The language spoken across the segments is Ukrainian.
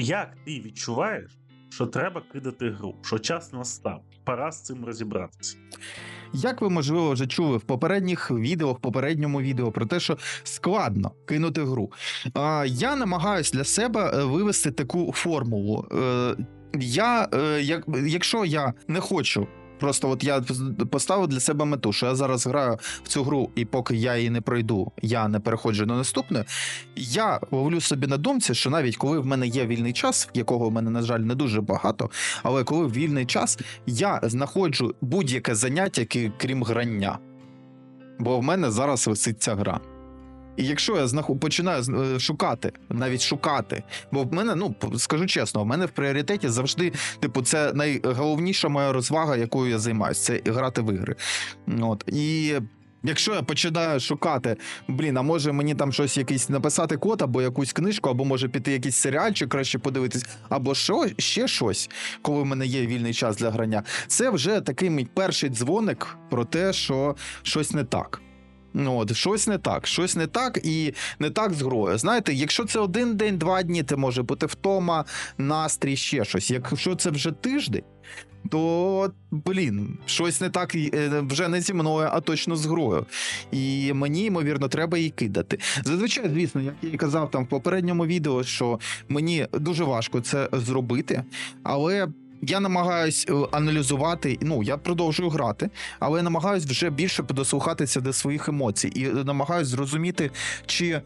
Як ти відчуваєш, що треба кидати гру, що час настав, пора з цим розібратися. Як ви, можливо, вже чули в попередніх відео, в попередньому відео про те, що складно кинути гру. А, Я намагаюся для себе е, вивести таку формулу. Е, Я, е, як, Якщо я не хочу. Просто от я поставив для себе мету, що я зараз граю в цю гру, і поки я її не пройду, я не переходжу до наступної. Я ловлю собі на думці, що навіть коли в мене є вільний час, якого в мене, на жаль, не дуже багато, але коли вільний час я знаходжу будь-яке заняття, крім грання. Бо в мене зараз висить ця гра. І якщо я знаху, починаю е, шукати, навіть шукати, бо в мене, ну скажу чесно, в мене в пріоритеті завжди, типу, це найголовніша моя розвага, якою я займаюся, це грати в ігри. От. І якщо я починаю шукати, блін, а може мені там щось якийсь написати код, або якусь книжку, або може піти якийсь серіальчик краще подивитись, або що, ще щось, коли в мене є вільний час для грання, це вже такий мій перший дзвоник про те, що щось не так. Ну, от, щось не так, щось не так і не так з грою. Знаєте, якщо це один день, два дні, це може бути втома, настрій, ще щось. Якщо це вже тиждень, то блін, щось не так е, вже не зі мною, а точно з грою. І мені, ймовірно, треба її кидати. Зазвичай, звісно, як я і казав там в попередньому відео, що мені дуже важко це зробити, але. Я намагаюсь е, аналізувати, ну я продовжую грати, але я намагаюсь вже більше дослухатися до своїх емоцій і намагаюсь зрозуміти, чи е,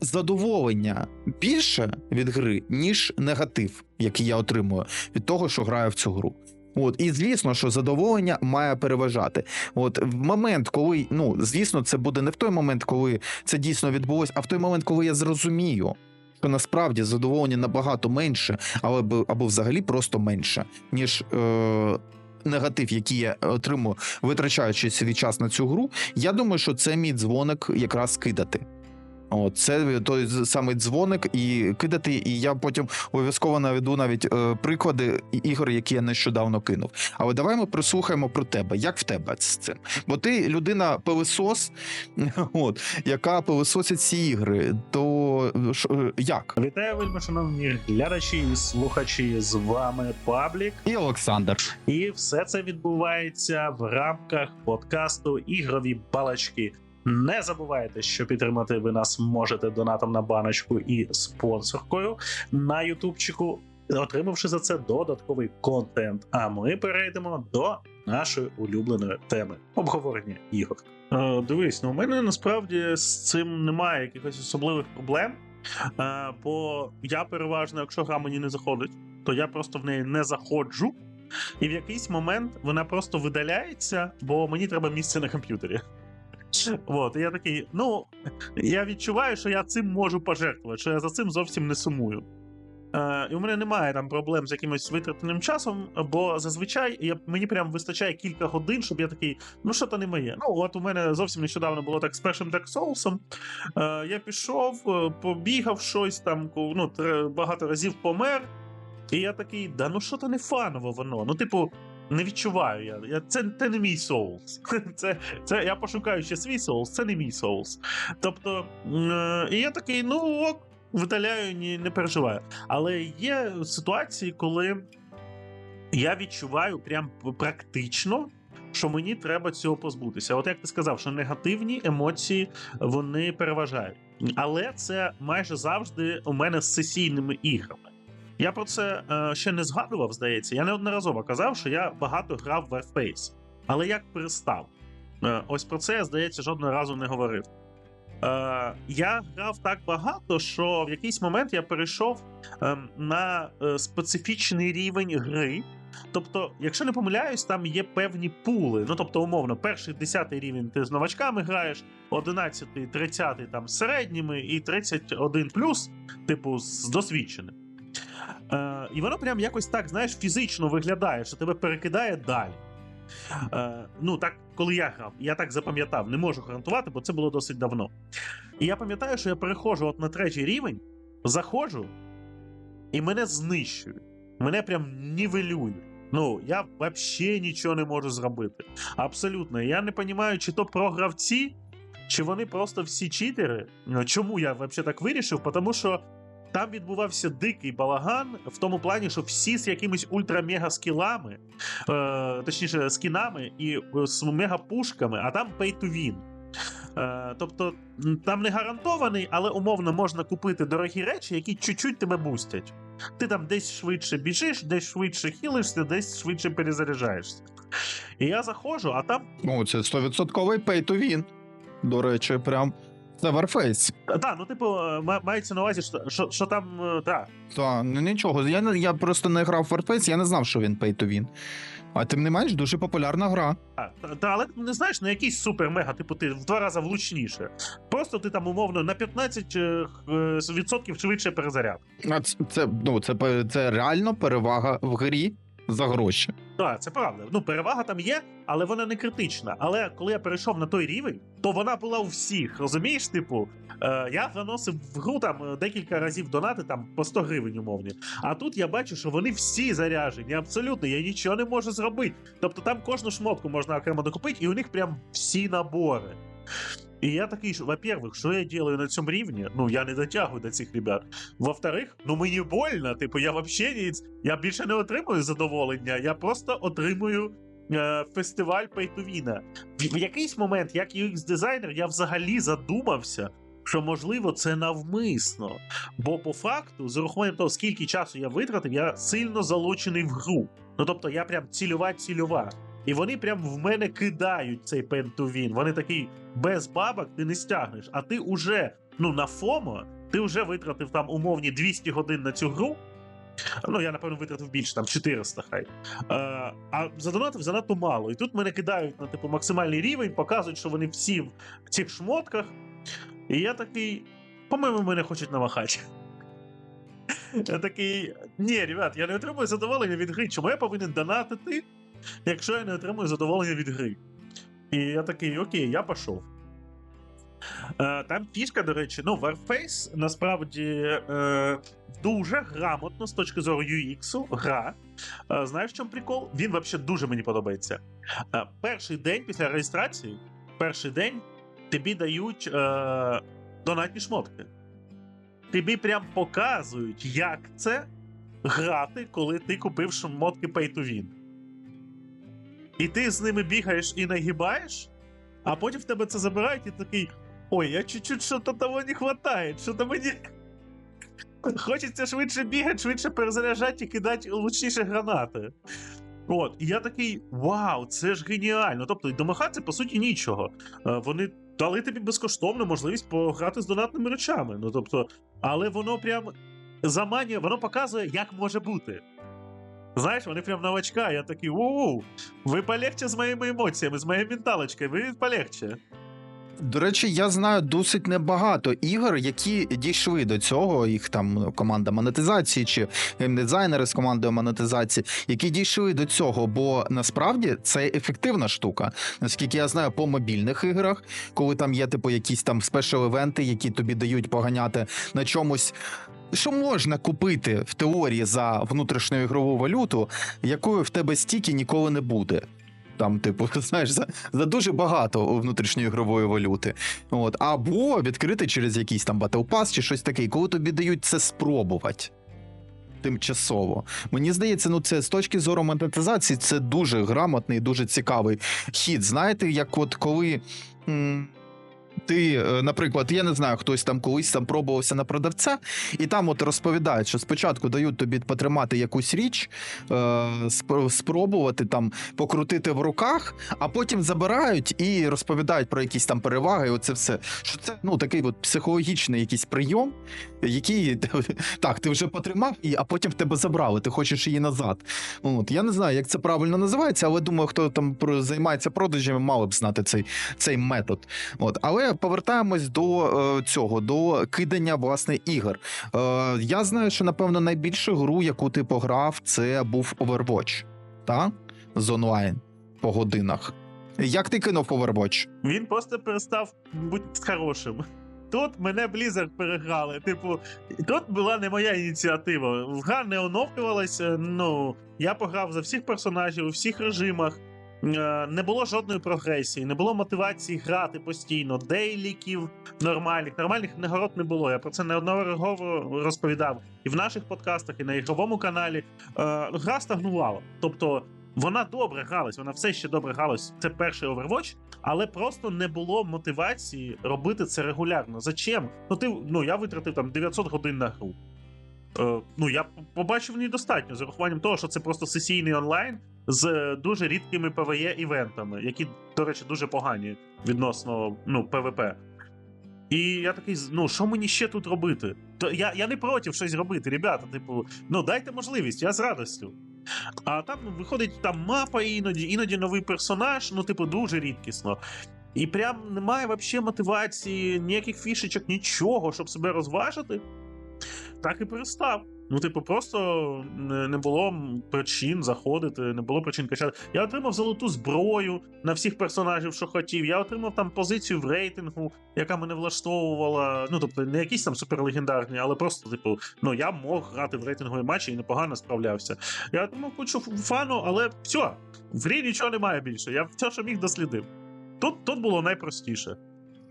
задоволення більше від гри, ніж негатив, який я отримую від того, що граю в цю гру. От, і звісно, що задоволення має переважати. От в момент, коли ну звісно, це буде не в той момент, коли це дійсно відбулось, а в той момент, коли я зрозумію, що насправді задоволення набагато менше, але або взагалі просто менше, ніж. Е- Негатив, який я отримую, витрачаючи свій час на цю гру, я думаю, що це мій дзвоник якраз кидати. От, це той самий дзвоник і кидати, і я потім обов'язково наведу навіть е, приклади ігор, які я нещодавно кинув. Але давай ми прислухаємо про тебе. Як в тебе з цим? Бо ти людина пилисос, от, яка пилисосить ці ігри. То е, ш- е, як? Вітаю, вельми шановні глядачі і слухачі. З вами Паблік. І Олександр. І все це відбувається в рамках подкасту Ігрові балачки. Не забувайте, що підтримати ви нас можете донатом на баночку і спонсоркою на Ютубчику, отримавши за це додатковий контент. А ми перейдемо до нашої улюбленої теми обговорення ігор. Е, дивись, ну у мене насправді з цим немає якихось особливих проблем. Е, бо я переважно, якщо гра мені не заходить, то я просто в неї не заходжу. І в якийсь момент вона просто видаляється, бо мені треба місце на комп'ютері. От, я такий, ну, я відчуваю, що я цим можу пожертвувати, що я за цим зовсім не сумую. Е, і у мене немає там проблем з якимось витратеним часом, бо зазвичай я, мені прям вистачає кілька годин, щоб я такий, ну що то не моє. Ну, от у мене зовсім нещодавно було так з першим Dark Souls. Е, я пішов, е, побігав щось там, ну, багато разів помер. І я такий, да ну що то не фаново воно. Ну, типу, не відчуваю я. я це, це не мій Souls. Це, це я пошукаю ще свій Souls, це не мій Souls. Тобто, е, я такий, ну ок, видаляю, ні, не переживаю. Але є ситуації, коли я відчуваю прям практично. Що мені треба цього позбутися. От як ти сказав, що негативні емоції вони переважають. Але це майже завжди у мене з сесійними іграми. Я про це е, ще не згадував, здається. Я неодноразово казав, що я багато грав в FPS. Але як перестав? Е, ось про це я, здається, жодного разу не говорив. Е, я грав так багато, що в якийсь момент я перейшов е, на специфічний рівень гри. Тобто, якщо не помиляюсь, там є певні пули. Ну, тобто, умовно, перший 10 рівень ти з новачками граєш, 11, 30 там з середніми, і 31 плюс, типу, з досвідченим. Е, і воно прям якось так, знаєш, фізично виглядає, що тебе перекидає далі. Е, ну, так, коли я грав, я так запам'ятав, не можу гарантувати, бо це було досить давно. І я пам'ятаю, що я переходжу от на третій рівень, заходжу, і мене знищують. Мене прям нівелюють. Ну, я взагалі нічого не можу зробити. Абсолютно. Я не розумію, чи то програвці, чи вони просто всі читери. Ну, Чому я взагалі так вирішив? Тому що там відбувався дикий балаган в тому плані, що всі з якимись ультра-мега скілами, е, точніше, скінами і е, з мега-пушками, а там pay to win. Е, тобто там не гарантований, але умовно можна купити дорогі речі, які чуть-чуть тебе бустять. Ти там десь швидше біжиш, десь швидше хілишся, десь швидше перезаряджаєшся. І я заходжу, а там Ну, це 100% pay to win. До речі, прям це Warface. Так, ну типу, е, мається на увазі, що, що, що там, е, так. Та, ну нічого. Я, я просто не грав в Warface, я не знав, що він pay to win. А тим не менш, дуже популярна гра. Та, та, але не знаєш, не якийсь супер-мега, типу, ти в два рази влучніше. Просто ти там умовно на 15% е, х- е, швидше перезаряд. А це, це, ну, це, це реально перевага в грі за гроші. Так, це правда. Ну, перевага там є, але вона не критична. Але коли я перейшов на той рівень, то вона була у всіх. Розумієш, типу, е, я заносив в гру там е, декілька разів донати там по 100 гривень умовні. А тут я бачу, що вони всі заряжені, абсолютно, я нічого не можу зробити. Тобто там кожну шмотку можна окремо докупити, і у них прям всі набори. І я такий, що, во-первых, що я делаю на цьому рівні? Ну, я не дотягую до цих ребят. Во-вторых, ну мені больно. Типу, я не, я більше не отримую задоволення, я просто отримую е, фестиваль Пейтувіна. В, в якийсь момент, як UX-дизайнер, я взагалі задумався, що можливо це навмисно. Бо по факту, з урахуванням того, скільки часу я витратив, я сильно залучений в гру. Ну тобто, я прям цільова цільова. І вони прям в мене кидають цей пентувін. Вони такі без бабок ти не стягнеш, а ти уже ну на ФОМО, ти вже витратив там умовні 200 годин на цю гру. Ну, я напевно витратив більше, там 400 хай. Е, а задонатив занадто мало. І тут мене кидають на типу максимальний рівень, показують, що вони всі в цих шмотках. І я такий. По-моєму, мене хочуть намахати. Я такий. Ні, ребят, я не отримую задоволення від гри. Чому я повинен донатити, якщо я не отримую задоволення від гри? І я такий, окей, я пішов. Е, Там фішка, до речі, ну, Warface насправді е, дуже грамотно з точки зору UX гра. Е, знаєш, в чому прикол? Він взагалі дуже мені подобається. Е, перший день після реєстрації, перший день тобі дають е, донатні шмотки. Тобі прям показують, як це грати, коли ти купив шмотки Pay to Win. І ти з ними бігаєш і нагибаєш, а потім в тебе це забирають і такий. Ой, я чуть-чуть що-то того не хватає, що-то мені. Хочеться швидше бігати, швидше перезаряджати і кидати лучніше гранати. От, і я такий: вау, це ж геніально. Тобто, домагатися, по суті, нічого. Е, Вони дали тобі безкоштовну можливість пограти з донатними речами. Ну тобто, але воно прям заманює, воно показує, як може бути. Знаєш, вони прям новачка, я такий, воу, ви полегче з моїми емоціями, з моєю менталочкою, ви полегче. До речі, я знаю досить небагато ігор, які дійшли до цього. Їх там ну, команда монетизації чи геймдизайнери з командою монетизації, які дійшли до цього. Бо насправді це ефективна штука. Наскільки я знаю, по мобільних іграх, коли там є типу якісь там спешл-івенти, які тобі дають поганяти на чомусь. Що можна купити в теорії за внутрішню ігрову валюту, якою в тебе стільки ніколи не буде. Там, типу, знаєш, за, за дуже багато внутрішньої ігрової валюти. От. Або відкрити через якийсь там Battle Pass чи щось таке, коли тобі дають це спробувати. Тимчасово. Мені здається, ну це з точки зору монетизації, це дуже грамотний, дуже цікавий хід. Знаєте, як от коли. м, Ти, е, наприклад, я не знаю, хтось там колись там пробувався на продавця, і там от розповідають, що спочатку дають тобі потримати якусь річ, е, спробувати там покрутити в руках, а потім забирають і розповідають про якісь там переваги. Оце все. Що це ну такий от психологічний якийсь прийом, який так, ти вже потримав, і, а потім в тебе забрали, ти хочеш її назад. От я не знаю, як це правильно називається, але думаю, хто там займається продажами, мали б знати цей, цей метод. От, але повертаємось до е, цього, до кидання власне ігор. Е, я знаю, що напевно найбільшу гру, яку ти пограв, це був Overwatch, та? З онлайн по годинах. Як ти кинув Overwatch? Він просто перестав бути хорошим. Тут мене Blizzard переграли. Типу, тут була не моя ініціатива. Гра не оновлювалася. Ну, я пограв за всіх персонажів у всіх режимах. Е, не було жодної прогресії, не було мотивації грати постійно, дейліків нормальних. Нормальних нагород не було. Я про це неодноразово розповідав і в наших подкастах, і на ігровому каналі. Е, Гра стагнувала. Тобто вона добре гралась, вона все ще добре гралась. Це перший Overwatch, але просто не було мотивації робити це регулярно. Зачем? Ну ти ну я витратив там 900 годин на гру. Е, ну я побачив недостатньо з урахуванням того, що це просто сесійний онлайн з дуже рідкими PvE івентами, які, до речі, дуже погані відносно ну, ПВП. І я такий, ну що мені ще тут робити? То я, я не проти щось робити, ребята. Типу, ну дайте можливість, я з радістю. А там ну, виходить там мапа іноді, іноді новий персонаж, ну, типу, дуже рідкісно. І прям немає вообще мотивації, ніяких фішечок, нічого, щоб себе розважити. Так і перестав. Ну, типу, просто не було причин заходити, не було причин качати. Я отримав золоту зброю на всіх персонажів, що хотів. Я отримав там позицію в рейтингу, яка мене влаштовувала. Ну, тобто, не якісь там суперлегендарні, але просто, типу, ну я мог грати в рейтингові матчі і непогано справлявся. Я отримав кучу фану, але все, в грі нічого немає більше. Я все, що міг, дослідив. Тут, тут було найпростіше.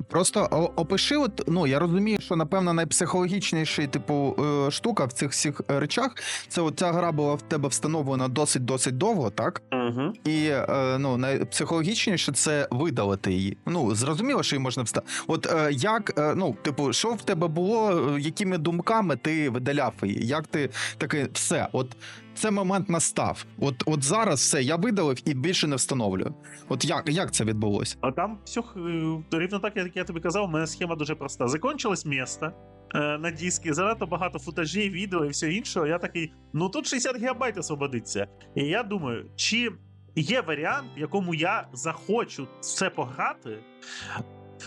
Просто опиши, от, ну я розумію, що напевно найпсихологічніша типу е, штука в цих всіх е, речах. Це от ця гра була в тебе встановлена досить досить довго, так? Угу. І е, ну найпсихологічніше це видалити її. Ну зрозуміло, що її можна вста. От як, ну, типу, що в тебе було, якими думками ти видаляв її? Як ти такий, все, от це момент настав. От, от зараз все, я видалив і більше не встановлюю. От як, як це відбулося? А там все рівно так, як я тобі казав, у мене схема дуже проста. Закончилось місто е, на диски, занадто багато футажів, відео і все інше. Я такий, ну тут 60 гігабайт освободиться. І я думаю, чи є варіант, в якому я захочу це пограти,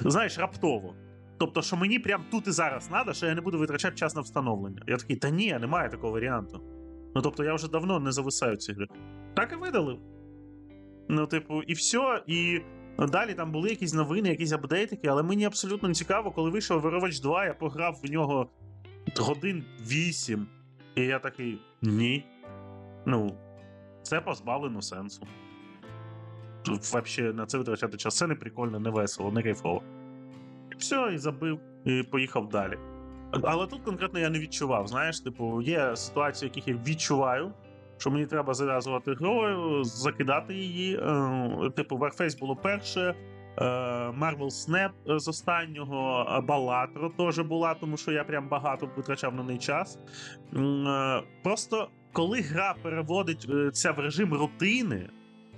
знаєш, раптово. Тобто, що мені прям тут і зараз треба, що я не буду витрачати час на встановлення. Я такий, та ні, немає такого варіанту. Ну тобто я вже давно не зависаю ці гри. Так і видалив. Ну, типу, і все. І далі там були якісь новини, якісь апдейтики, але мені абсолютно цікаво, коли вийшов Overwatch 2, я пограв в нього годин 8. І я такий ні. Ну, це позбавлено сенсу. Вообще на це витрачати час. Це не прикольно, не весело, не кайфово. І все, і забив, і поїхав далі. Але тут конкретно я не відчував. Знаєш, типу, є ситуації, яких я відчуваю, що мені треба зав'язувати грою, закидати її. Е, Типу, Warface було перше. е, Marvel Snap з останнього, а Balatro теж була, тому що я прям багато витрачав на неї час. Е, Просто коли гра переводиться в режим рутини,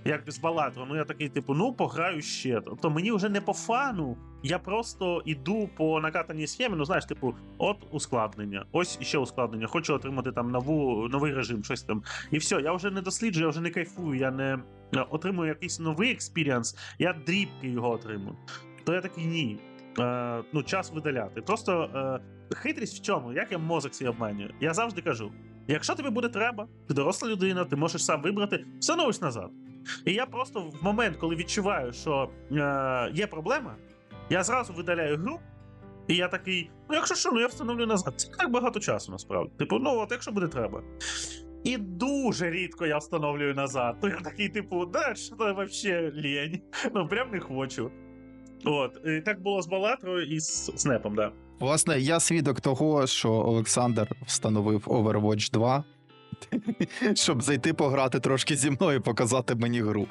як з Balatro, ну я такий, типу, ну пограю ще. Тобто мені вже не по фану. Я просто іду по накатаній схемі. Ну знаєш, типу, от ускладнення, ось ще ускладнення. Хочу отримати там нову новий режим, щось там. І все, я вже не досліджую, я вже не кайфую, я не е, отримую якийсь новий експіріанс, я дрібки його отримую. То я такий ні. Е, ну, час видаляти. Просто е, хитрість в чому? Як я мозок свій обманюю? Я завжди кажу: якщо тобі буде треба, ти доросла людина, ти можеш сам вибрати, встановиш назад. І я просто в момент, коли відчуваю, що е, є проблема, я зразу видаляю гру, і я такий: ну, якщо що, ну я встановлю назад. Це не так багато часу, насправді. Типу, ну от якщо буде треба. І дуже рідко я встановлюю назад. То я такий, типу, да, що то вообще лень. Ну, прям не хочу. От, і так було з Балатрою і з Снепом, да. Власне, я свідок того, що Олександр встановив Overwatch 2. Щоб зайти пограти трошки зі мною, показати мені гру.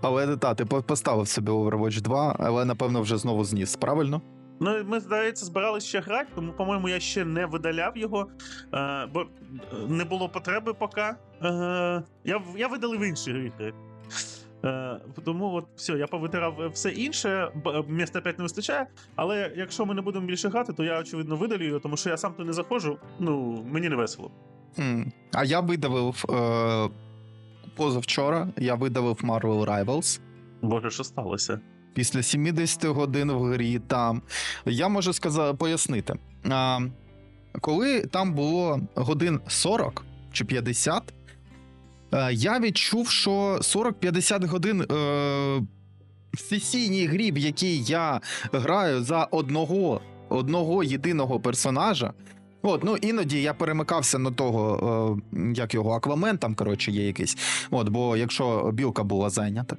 Але та, ти поставив собі Overwatch 2, але напевно вже знову зніс, правильно? Ну, ми, здається, збиралися ще грати, тому, по-моєму, я ще не видаляв його, е, бо не було потреби поки. Е, я, я видалив інші ігри. Е, тому от все, я повитирав все інше, міста опять не вистачає. Але якщо ми не будемо більше грати, то я очевидно видалю його, тому що я сам то не заходжу. Ну, мені не весело. А я видавив е, позавчора, я видавив Marvel Rivals. Боже, що сталося? Після 70 годин в грі там. Я можу сказати, пояснити. А, коли там було годин 40 чи 50, е, я відчув, що 40-50 годин е, в сесійній грі, в якій я граю за одного, одного єдиного персонажа, От, ну іноді я перемикався на того, е, як його аквамен, там, коротше, є якийсь. От, бо якщо білка була зайнята.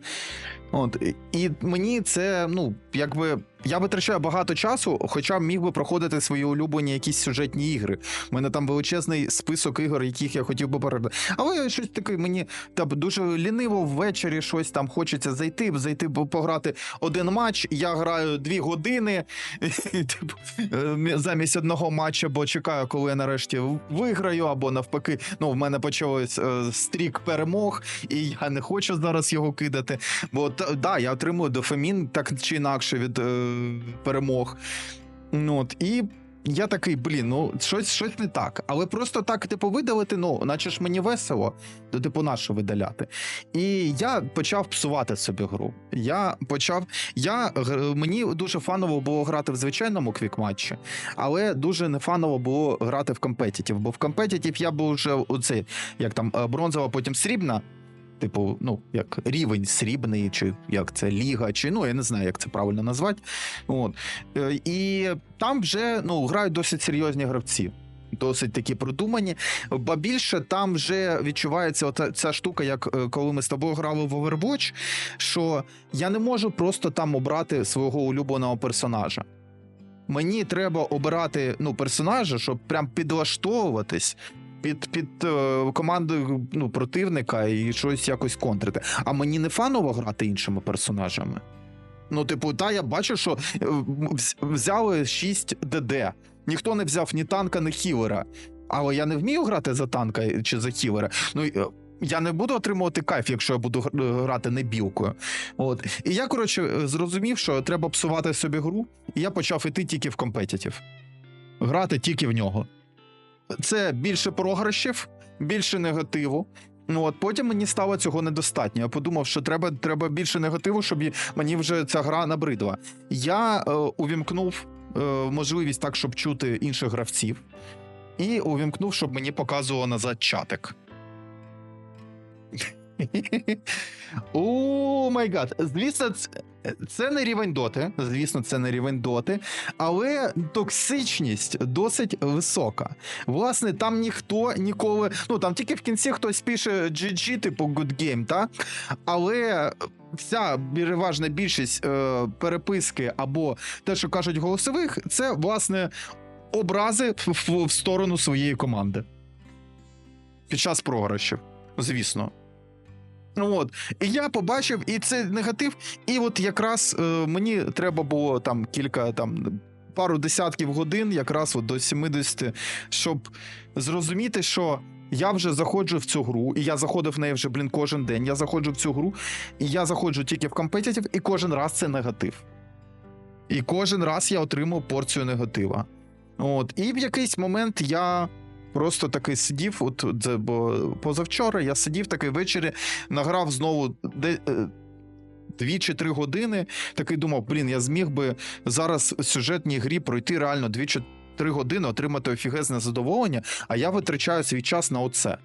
От, і- мені це, ну, якби. Я витрачаю багато часу, хоча міг би проходити свої улюблені якісь сюжетні ігри. У мене там величезний список ігор, яких я хотів би переглядати. Але щось таке мені там дуже ліниво ввечері щось там хочеться зайти, зайти по- пограти один матч. Я граю дві години типу, е, замість одного матча, бо чекаю, коли я нарешті виграю, або навпаки, ну в мене почалось е, стрік перемог, і я не хочу зараз його кидати. Бо да, я отримую дофамін так чи інакше від е, перемог. Ну, от, і я такий, блін, ну щось, щось не так. Але просто так, типу, видалити, ну, наче ж мені весело, то типу, нащо видаляти. І я почав псувати собі гру. Я почав. Я мені дуже фаново було грати в звичайному квікматчі, але дуже не фаново було грати в компетітів. Бо в компетітів я був вже оцей, як там е, бронзова, потім срібна. Типу, ну, як рівень срібний, чи як це ліга, чи ну я не знаю, як це правильно назвати. От. Е, І там вже ну, грають досить серйозні гравці. Досить такі продумані. Ба більше там вже відчувається оця, ця штука, як е, коли ми з тобою грали в Overwatch, що я не можу просто там обрати свого улюбленого персонажа. Мені треба обирати ну, персонажа, щоб прям підлаштовуватись під, під е, командою ну, противника і щось якось контрити. А мені не фаново грати іншими персонажами. Ну, типу, та я бачу, що е, взяли 6 ДД. Ніхто не взяв ні танка, ні хілера. Але я не вмію грати за танка чи за хілера. Ну, е, я не буду отримувати кайф, якщо я буду грати не білкою. От. І я, коротше, зрозумів, що треба псувати собі гру, і я почав іти тільки в компетітів. Грати тільки в нього. Це більше програшів, більше негативу. Ну от потім мені стало цього недостатньо. Я подумав, що треба, треба більше негативу, щоб мені вже ця гра набридла. Я е, увімкнув е, можливість так, щоб чути інших гравців, і увімкнув, щоб мені показувало назад чатик. О май гад. Звісно, це, не рівень доти. Звісно, це не рівень доти, але токсичність досить висока. Власне, там ніхто ніколи. Ну там тільки в кінці хтось пише GG, типу good game, та? Але вся переважна більшість е, переписки або те, що кажуть голосових, це власне образи в, в сторону своєї команди. Під час програшів, звісно. Ну От, і я побачив, і це негатив. І от якраз е, мені треба було там кілька там. Пару десятків годин, якраз от до 70, щоб зрозуміти, що я вже заходжу в цю гру, і я заходив в неї вже, блін, кожен день. Я заходжу в цю гру, і я заходжу тільки в компетитив, і кожен раз це негатив. І кожен раз я отримав порцію негатива. От, і в якийсь момент я просто таки сидів, от бо позавчора я сидів такий ввечері, награв знову де. е, Дві чи три години, такий думав, блін, я зміг би зараз в сюжетній грі пройти реально дві чи три години, отримати офігезне задоволення, а я витрачаю свій час на оце.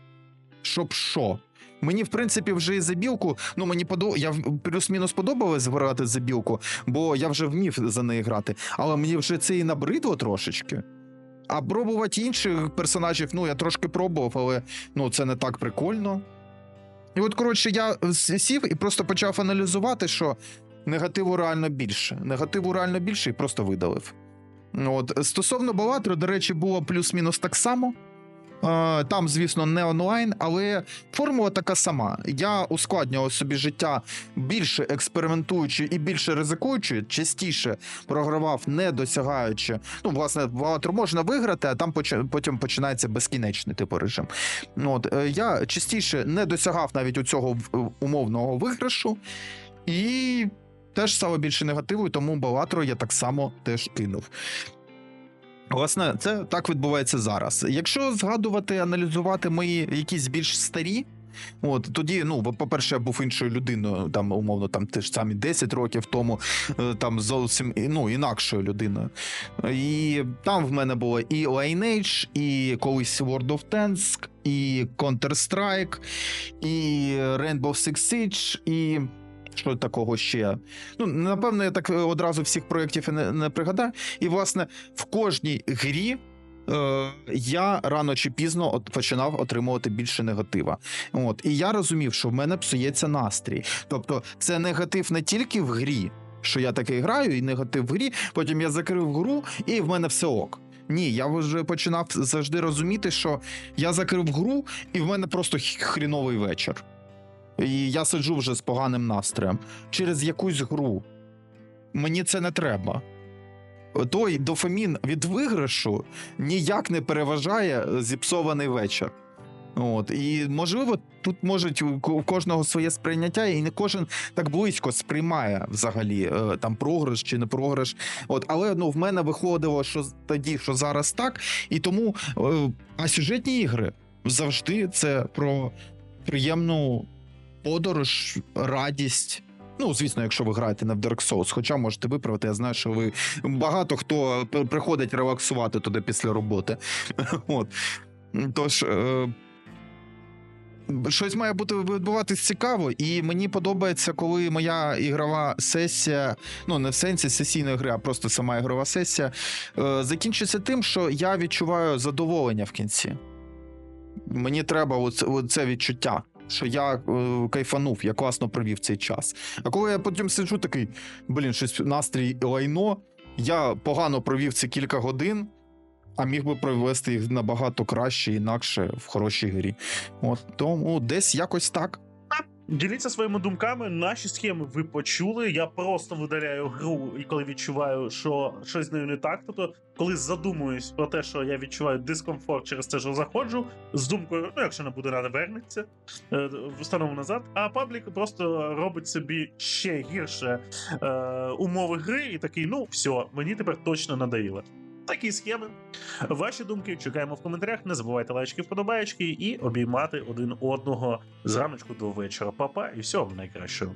Щоб що? Мені, в принципі, вже і забілку, ну мені подо... я плюс-мінус подобалось грати за білку, бо я вже вмів за неї грати. Але мені вже це і набридло трошечки. А пробувати інших персонажів, ну я трошки пробував, але ну це не так прикольно. І от, коротше, я сів і просто почав аналізувати, що негативу реально більше. Негативу реально більше і просто видалив. От, стосовно Балатру, до речі, було плюс-мінус так само. Е, Там, звісно, не онлайн, але формула така сама. Я ускладнював собі життя більше експериментуючи і більше ризикуючи, частіше програвав, не досягаючи. Ну, власне, Балатру можна виграти, а там потім починається безкінечний типу режим. Ну, От, е, я частіше не досягав навіть у цього умовного виграшу, і теж стало більше негативу, тому Балатру я так само теж кинув. Власне, це так відбувається зараз. Якщо згадувати, аналізувати мої якісь більш старі. От тоді, ну, по-перше, я був іншою людиною, там, умовно, там те ж самі 10 років тому, е, там зовсім ну, інакшою людиною. І там в мене було і Lineage, і колись World of Tanks, і Counter-Strike, і Rainbow Six Siege, і що такого ще. Ну, напевно, я так одразу всіх проєктів не, не пригадаю. І, власне, в кожній грі е, я рано чи пізно от починав отримувати більше негатива. От і я розумів, що в мене псується настрій. Тобто, це негатив не тільки в грі, що я таки граю, і негатив в грі. Потім я закрив гру, і в мене все ок. Ні, я вже починав завжди розуміти, що я закрив гру, і в мене просто хріновий вечір. І я сиджу вже з поганим настроєм через якусь гру. Мені це не треба. Той дофамін від виграшу ніяк не переважає зіпсований вечір. От і можливо, тут можуть у кожного своє сприйняття, і не кожен так близько сприймає взагалі е, там програш чи не програш. От, але ну в мене виходило, що тоді, що зараз так, і тому е, а сюжетні ігри завжди це про приємну подорож, радість. Ну, звісно, якщо ви граєте не в Dark Souls, хоча можете виправити, я знаю, що ви багато хто приходить релаксувати туди після роботи. От. Тож. Е... Щось має бути відбуватись цікаво, і мені подобається, коли моя ігрова сесія, ну не в сенсі сесійної гри, а просто сама ігрова сесія, е, закінчиться тим, що я відчуваю задоволення в кінці. Мені треба оце, оце відчуття, що я е, кайфанув, я класно провів цей час. А коли я потім сиджу, такий, блін, щось настрій лайно, я погано провів ці кілька годин, а міг би провести їх набагато краще, інакше в хорошій грі. От тому десь якось так. Діліться своїми думками. Наші схеми ви почули. Я просто видаляю гру, і коли відчуваю, що щось з нею не так. Тобто, коли задумуюсь про те, що я відчуваю дискомфорт через те, що заходжу, з думкою, ну якщо не буде рада, вернеться, е, встановлю назад. А паблік просто робить собі ще гірше е, умови гри, і такий, ну все, мені тепер точно надоїло. Такі схеми. Ваші думки чекаємо в коментарях. Не забувайте лайки, вподобаєчки і обіймати один одного з раночку до вечора. Папа, і всього найкращого.